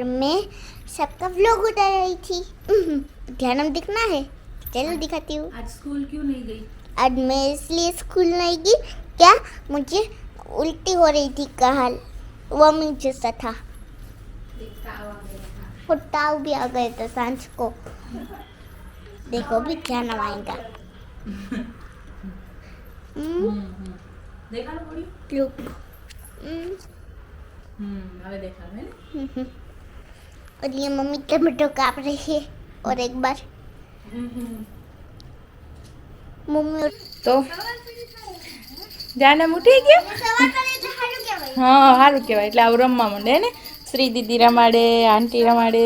मैं सबका व्लॉग उठा रही थी? ध्यान में दिखना है। चलो दिखाती हूँ। आज स्कूल क्यों नहीं गई? आज मैं इसलिए स्कूल नहीं गई क्या मुझे उल्टी हो रही थी कहल? वो मुझे सा था। और भी आ गए थे साँझ को। देखो भी क्या नाम आएगा हम्म, हम्म। देखा ना पूरी हम्म हम्म अबे देखा मैंने। हम्म, और ये मम्मी टमाटो काट रही है और एक बार मम्मी और તો જાને ઉઠી ગયો હા સારું કહેવાય એટલે આવું રમવા માંડે હે ને શ્રી દીદી રમાડે આંટી રમાડે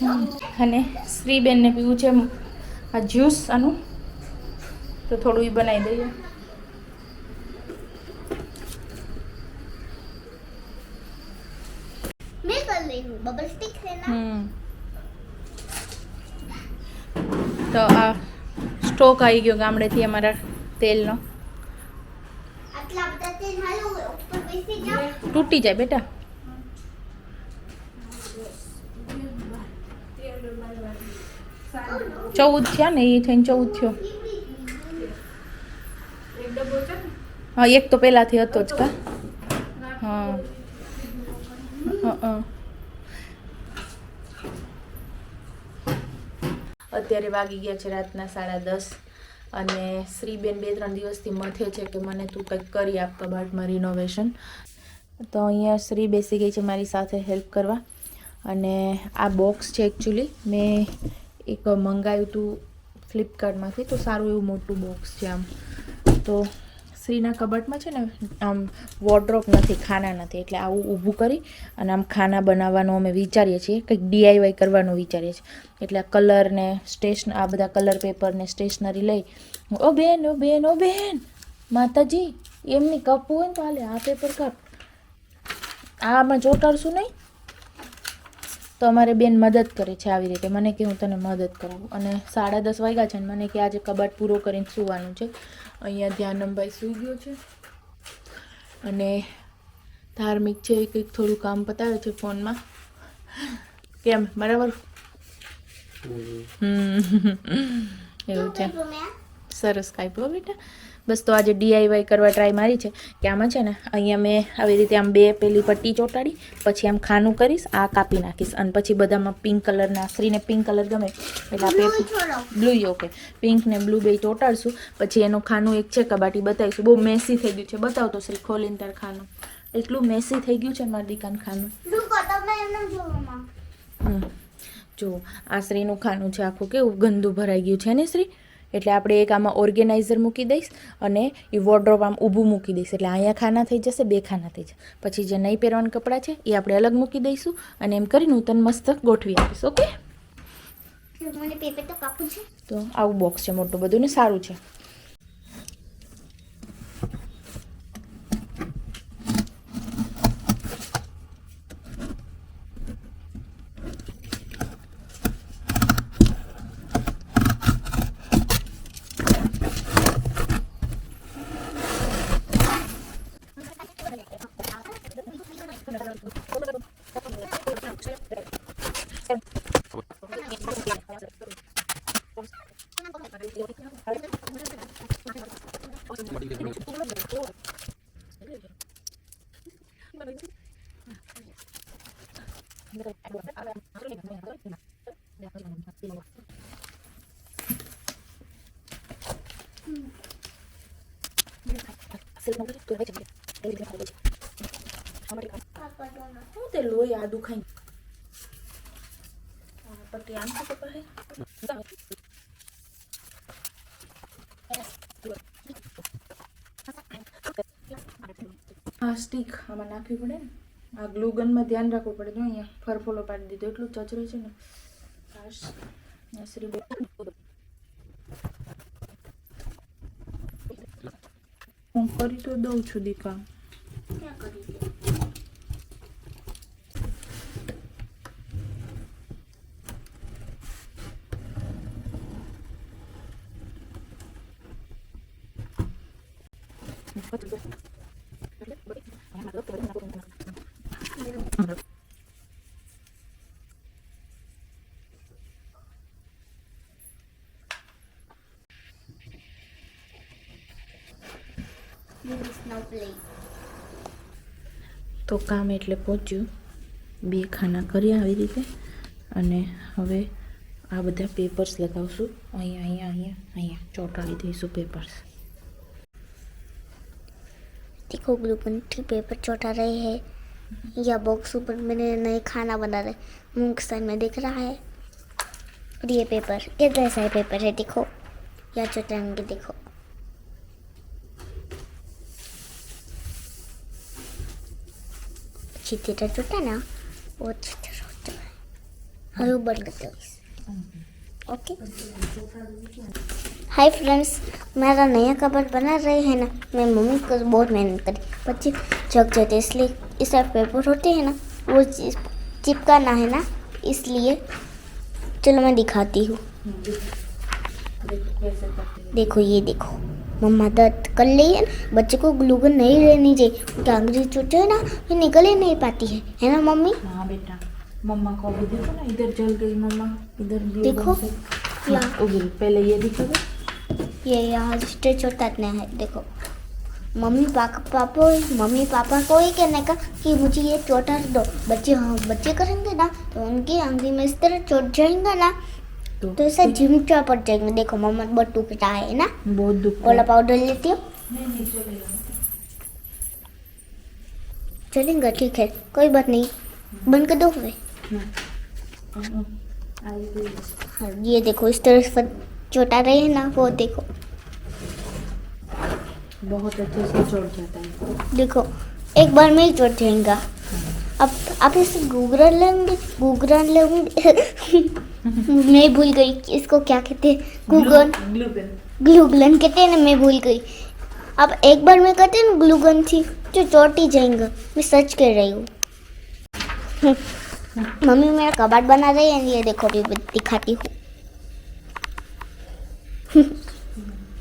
હમ, અને શ્રીબેનને પીવું છે આ જ્યુસ આનું તો થોડું એ બનાવી દઈએ બબલ તો આ સ્ટોક આવી ગયો ગામડેથી અમારા તેલનો. તૂટી જાય બેટા. ચૌદ થયા ને એ થઈને ચૌદ થયો. હા એક તો પેલાથી હતો જ કા. અત્યારે વાગી ગયા છે રાતના સાડા દસ અને શ્રીબેન બે ત્રણ દિવસથી મથે છે કે મને તું કંઈક કરી આપ કબાટમાં રિનોવેશન તો અહીંયા શ્રી બેસી ગઈ છે મારી સાથે હેલ્પ કરવા. અને આ બોક્સ છે એકચ્યુઅલી મેં એક મંગાવ્યું હતું ફ્લિપકાર્ટમાંથી તો સારું એવું મોટું બોક્સ છે આમ. તો શ્રીના કબાટમાં છે ને, આમ વોર્ડ્રોપ નથી, ખાના નથી. એટલે આવું ઊભું કરી અને આમ ખાના બનાવવાનું અમે વિચારીએ છીએ, કંઈક ડીઆઈવાય કરવાનું વિચારીએ છીએ. એટલે આ કલરને સ્ટેશન આ બધા કલર પેપરને સ્ટેશનરી લઈ, ઓ બેન ઓ બેન ઓ બેન, માતાજી, એમની કપ હોય ને તો હાલે આ પેપર કપ. આમાં ચોંટાડશું નહીં? તો અમારે બેન મદદ કરે છે આવી રીતે. મને કે હું તને મદદ કરાવું. અને સાડા દસ વાગ્યા છે ને, મને કે આજે કબાટ પૂરો કરીને સુવાનું છે. અહીંયા ધ્યાનમભાઈ સૂઈ ગયો છે. અને ધાર્મિક છે એ કંઈક થોડું કામ પતાવે છે ફોનમાં. કેમ? બરાબર? હમ. એવું છે. સરસ કાપ્યો બેટા. બસ તો આજે ડીઆઈવાય કરવા ટ્રાય મારી છે. કે આમાં છે ને અહીંયા મેં આવી રીતે આમ બે પેલી પટ્ટી ચોંટાડી પછી આમ ખાનું કરીશ આ કાપી નાખીશ. અને પછી બધામાં પિંક કલરના શ્રીને પિંક કલર ગમે એટલે આપણે બ્લુ ઓકે પિંક ને બ્લુ બે ચોંટાડશું પછી એનું ખાનું એક છે કબાટી બતાવીશું. બહુ મેસી થઈ ગયું છે. બતાવતો શ્રી ખોલીને તાર ખાનું. એટલું મેસી થઈ ગયું છે મારી દીકાન ખાનું. જો આ શ્રીનું ખાનું છે આખું કેવું ગંદુ ભરાઈ ગયું છે ને શ્રી? એટલે આપણે એક આમાં ઓર્ગેનાઇઝર મૂકી દઈશ અને એ વોર્ડ્રોપ આમ ઊભું મૂકી દઈશ. એટલે અહીંયા ખાના થઈ જશે બે ખાના થઈ જશે. પછી જે નહીં પહેરવાના કપડાં છે એ આપણે અલગ મૂકી દઈશું અને એમ કરીને હું તને મસ્ત ગોઠવી આપીશ ઓકે? તો આવું બોક્સ છે મોટું બધું ને સારું છે. લોહી આદુ ખાઈ પટ્ટી આમ છે પાસે આ સ્ટીક આમાં નાખવી પડે ને. આ ગ્લુ ગનમાં ધ્યાન રાખવું પડે. જો અહીંયા ફરફોલો પાડી દીધો. એટલું ચચરો છે ને. કાશ શ્રી હું કરી તો દઉં છું દીપા. ક્યાં કરી દે પછી તો કામ એટલે પહોંચ્યું. બે ખાના કર્યા આવી રીતે. અને હવે આ બધા પેપર્સ લગાવશું. અહીંયા અહીંયા અહીંયા અહીંયા ચોંટાડી દઈશું પેપર્સ देखो ग्लूकोनिटी पेपर चौटा रहे हैं। या बॉक्स ऊपर मैंने नए खाना बना रहे। मुँह साइड में दिख रहा है। और ये पेपर, ये कैसा है पेपर है, देखो। या चौटाएँगे देखो। अच्छी तरह चौटा ना? बहुत अच्छी तरह है। हाँ बढ़ गया। दो ओके हाय फ्रेंड्स मेरा नया कबर बना रहे हैं ना? मैं मम्मी को बहुत मेहनत करी। बच्चे जग जाते इसलिए इस तरह पेपर होते हैं ना? वो चिपकाना है ना? इसलिए चलो मैं दिखाती हूँ। देखो, ये देखो। मम्मा दर्द कर ली है बच्चे को ग्लूगन नहीं लेनी चाहिए। क्योंकि अंग्रेज़ी चोट है ना ये निकल ही नहीं पाती है। है ना मम्मी? हाँ बेटा। मम्मा को अभी देखो ना इधर जल गई मम्मा इधर देखो, हाँ, उगिल पहले ये दिखा दो ये यहाँ स्ट्रेच होता इतना है देखो। Mummy papa papa mummy papa को ही कहने का कि मुझे ये चोटा दो। बच्चे हाँ बच्चे करेंगे ना तो उनकी आंगली में इस तरह चोट जाएँगे ना तो तो ऐसा झिमचा पड़ जाएँगे। देखो मम्मा बहुत टूकता है ना? बहुत दुख वाला पाउडर लेती हूँ। चलेंगे। ठीक है कोई बात नहीं। बंद कर दो। फिर ये देखो इस तरह से चोटा रहे हैं ना वो देखो। बहुत अच्छे से चढ़ जाता है। देखो एक बार में ही चढ़ जाएगा। अब आप इसे गूगल लेंगे गूगल लेंगे। मैं भूल गई इसको क्या कहते हैं? Google glue gun. ग्लूगन कहते हैं ना मैं भूल गई। अब एक बार में कहते हैं ना ग्लूगन थी जो चोट ही जाएँगे। मैं सच कह रही हूँ। मम्मी मेरा कबाड़ बना रही है ये देखो अभी मैं दिखाती हूँ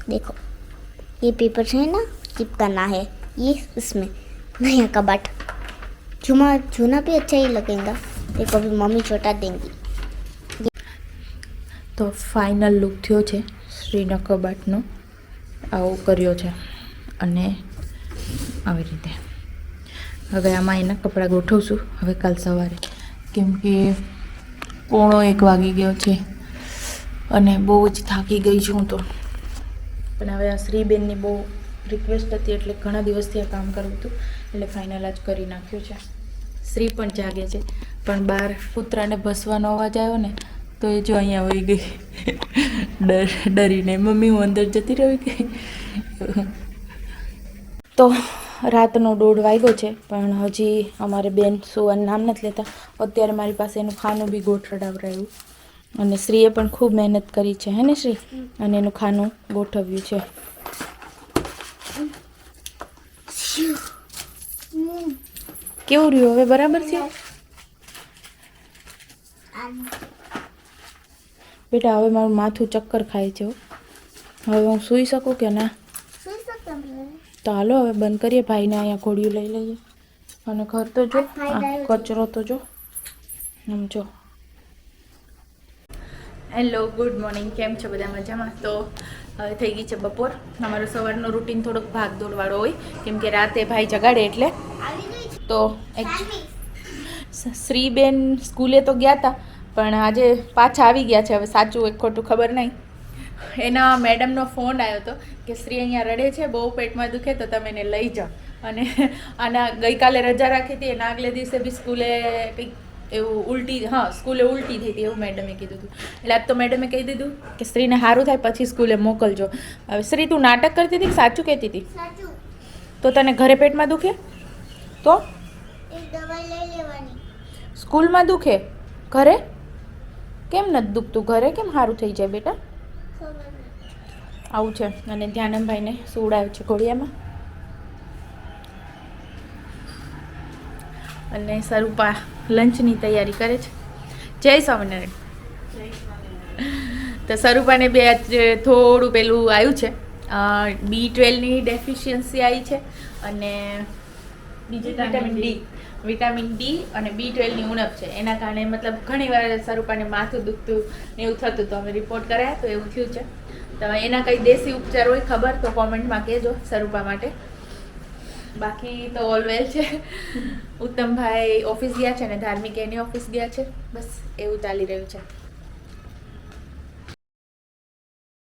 देखो ये पेपर है ना चिपकाना है ये इसमें नया कबाट जुमा जूना भी अच्छा ही लगेगा देखो अभी मम्मी छोटा देंगी તો ફાઇનલ લુક થયો છે શ્રીના કબાટનો આવો કર્યો છે અને આવી રીતે હવે આમાં એના કપડાં ગોઠવશું હવે કાલ સવારે કેમ કે પોણો એક વાગી ગયો છે અને બહુ જ થાકી ગઈ છું તો. પણ હવે આ શ્રીબેનની બહુ રિક્વેસ્ટ હતી એટલે ઘણા દિવસથી આ કામ કરવું હતું, એટલે ફાઇનલ જ કરી નાખ્યું છે. શ્રી પણ જાગે છે, પણ બહાર કૂતરાને ભસવાનો અવાજ આવ્યો ને, તો એ જો અહીંયા વહી ગઈ. ડર, ડરીને મમ્મી હું અંદર જતી રહી ગઈ તો રાતનો દોઢ વાગ્યો છે, પણ હજી અમારે બેન સુવાનું નામ નથી લેતા. અત્યારે મારી પાસે એનું ખાનું બી ગોઠવડાવરાયું અને શ્રીએ પણ ખૂબ મહેનત કરી છે, હે ને શ્રી? અને એનું ખાનું ગોઠવ્યું છે. કેવું રહ્યું હવે, બરાબર છે? બેટા, હવે મારું માથું ચક્કર ખાય છે હવે હું સૂઈ શકું કે ના? તો હાલો હવે બંધ કરીએ. ભાઈને અહીંયા ઘોડિયું લઈ લઈએ. અને ઘર તો જો કચરો તો જો. આમ જો. હેલો ગુડ મોર્નિંગ કેમ છો બધા મજામાં? તો હવે થઈ ગઈ છે બપોર. અમારો સવારનો રૂટીન થોડોક ભાગ દોડવાળો હોય. કેમ કે રાતે ભાઈ જગાડે એટલે. તો શ્રીબેન સ્કૂલે તો ગયા હતા પણ આજે પાછા આવી ગયા છે. હવે સાચું એક ખોટું ખબર નહીં. એના મેડમનો ફોન આવ્યો હતો કે શ્રી અહીંયા રડે છે બહુ પેટમાં દુખે તો તમે એને લઈ જાઓ. અને આના ગઈકાલે રજા રાખી હતી એના આગલે દિવસે બી સ્કૂલે કંઈક એવું ઉલટી હા સ્કૂલે ઉલટી થઈ હતી એવું મેડમે કીધું હતું. એટલે આજ તો મેડમે કહી દીધું કે સ્ત્રીને સારું થાય પછી સ્કૂલે મોકલજો. હવે શ્રી તું નાટક કરતી હતી કે સાચું કહેતી હતી? તો તને ઘરે પેટમાં દુખે? તો? સ્કૂલમાં દુખે? ઘરે? કેમ નથી દુખતું? ઘરે કેમ સારું થઈ જાય બેટા? આવું છે. અને ધ્યાનમભાઈને સુવડાવ્યો છે ઘોડિયામાં. અને સ્વરૂપા લંચની તૈયારી કરે છે. જય સ્વામિનારાયણ. તો સ્વરૂપાને બે થોડું પેલું આવ્યું છે. બી ટ્વેલ્વની ડેફિશિયન્સી આવી છે. અને બીજી વિટામિન ડી. વિટામિન ડી અને બી ટ્વેલ્વની ઉણપ છે. એના કારણે મતલબ ઘણીવાર સ્વરૂપાને માથું દુખતું એવું થતું તો અમે રિપોર્ટ કરાયા તો એવું થયું છે. તો એના કંઈ દેશી ઉપચાર હોય ખબર તો કોમેન્ટમાં કહેજો સ્વરૂપા માટે. બાકી તો ઓલ વેલ છે. ઉત્તમભાઈ ઓફિસ ગયા છે ને ધાર્મિક એની ઓફિસ ગયા છે. બસ એવું ચાલી રહ્યું છે.